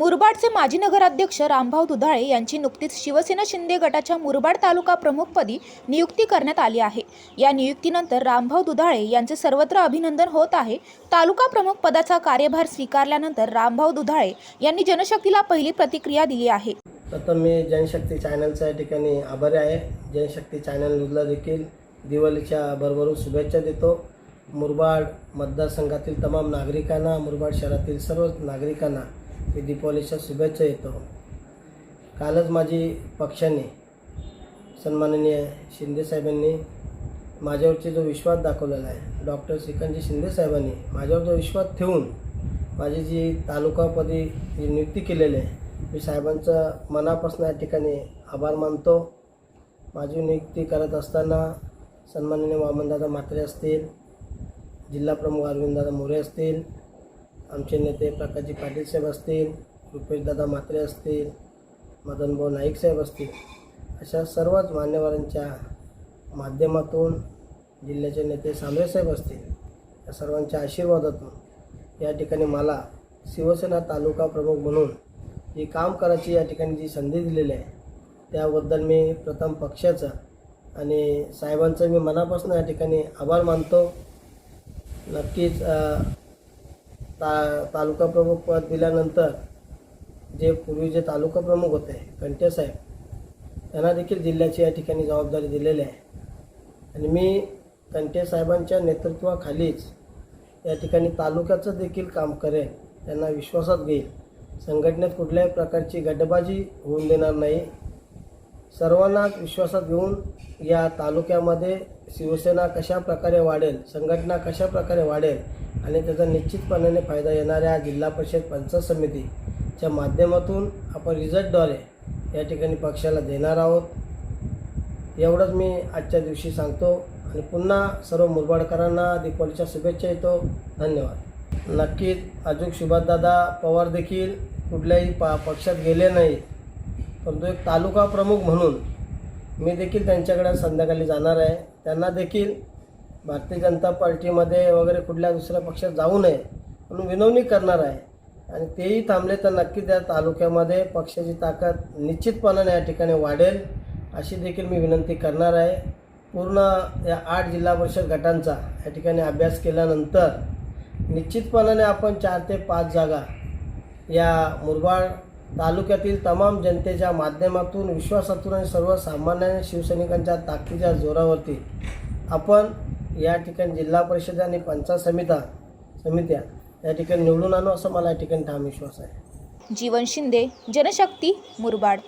मुरबाडचे माजी नगराध्यक्ष रामभाऊ दुधाळे यांची नुकतीच शिवसेना शिंदे गटाच्या मुरबाड तालुका प्रमुखपदी नियुक्ती करण्यात आली आहे. या नियुक्तीनंतर रामभाऊ दुधाळे यांचे सर्वत्र अभिनंदन होत आहे. तालुका प्रमुख पदाचा कार्यभार स्वीकारल्यानंतर रामभाऊ दुधाळे यांनी जनशक्तीला पहिली प्रतिक्रिया दिली आहे. प्रथम मी जनशक्ती चॅनलच्या या ठिकाणी आभारी आहे. जनशक्ती चॅनलला देखील दिवाळीच्या भरभरून शुभेच्छा देतो. मुरबाड मतदारसंघातील तमाम नागरिकांना मुरबाड शहरातील सर्व नागरिकांना मी दीपावलीच्या शुभेच्छा येतो कालच माझी पक्षाने सन्माननीय शिंदेसाहेबांनी माझ्यावरची जो विश्वास दाखवलेला आहे डॉक्टर श्रीकांतजी शिंदेसाहेबांनी माझ्यावर जो विश्वास ठेवून माझी जी तालुकापदी जी नियुक्ती केलेली आहे मी साहेबांचं मनापासून या ठिकाणी आभार मानतो. माझी नियुक्ती करत असताना सन्माननीय वामनदादा म्हात्रे असतील जिल्हाप्रमुख अरविंददादा मोरे असतील आमचे नेते प्रकाशजी पाटील साहेब असतील रुपेशदादा म्हात्रे असतील मदनभाऊ नाईक साहेब असतील अशा सर्वच मान्यवरांच्या माध्यमातून जिल्ह्याचे नेते सांबरे साहेब असतील या सर्वांच्या आशीर्वादातून या ठिकाणी मला शिवसेना तालुका प्रमुख म्हणून जी काम करायची या ठिकाणी जी संधी दिलेली आहे त्याबद्दल मी प्रथम पक्षाचं आणि साहेबांचं मी मनापासून या ठिकाणी आभार मानतो. नक्कीच ता तालुका प्रमुख पद दिल्यानंतर जे पूर्वी जे तालुका प्रमुख होते कंटे साहेब त्यांना देखील जिल्ह्याची या ठिकाणी जबाबदारी दिलेली आहे. आणि मी कंटे साहेबांच्या नेतृत्वाखालीच या ठिकाणी तालुक्याचं देखील काम करेन त्यांना विश्वासात घेईल. संघटनेत कुठल्याही प्रकारची गटबाजी होऊन देणार नाही. सर्वांना विश्वासात घेऊन या तालुक्यामध्ये शिवसेना कशा प्रकारे वाढेल संघटना कशा प्रकारे वाढेल आणि त्याचा निश्चितपणाने फायदा येणाऱ्या जिल्हा परिषद पंचायत समितीच्या माध्यमातून आपण रिझल्टद्वारे या ठिकाणी पक्षाला देणार आहोत. एवढंच मी आजच्या दिवशी सांगतो आणि पुन्हा सर्व मुरबाडकरांना दीपावलीच्या शुभेच्छा येतो धन्यवाद. नक्कीच अजून सुभाषदादा पवार देखील कुठल्याही पा पक्षात गेले नाहीत. परंतु एक तालुका प्रमुख म्हणून मी देखील त्यांच्याकडे संध्याकाळी जाणार आहे. त्यांना देखील भारतीय जनता पार्टीमध्ये वगैरे कुठल्या दुसऱ्या पक्षात जाऊ नये म्हणून विनवणी करणार आहे. आणि तेही थांबले तर नक्की त्या तालुक्यामध्ये पक्षाची ताकद निश्चितपणाने या ठिकाणी वाढेल अशी देखील मी विनंती करणार आहे. पूर्ण या आठ जिल्हा परिषद गटांचा या ठिकाणी अभ्यास केल्यानंतर निश्चितपणाने आपण चार ते पाच जागा या मुरबाड तालुक्यातील तमाम जनतेच्या माध्यमातून विश्वासातून आणि सर्वसामान्य शिवसैनिकांच्या ताकदीच्या जोरावरती आपण या ठिकाणी जिल्हा परिषद आणि पंचायत समिता समित्या या ठिकाणी निवडून आणू असं मला या ठिकाणी ठाम विश्वास आहे. जीवन शिंदे जनशक्ती मुरबाड.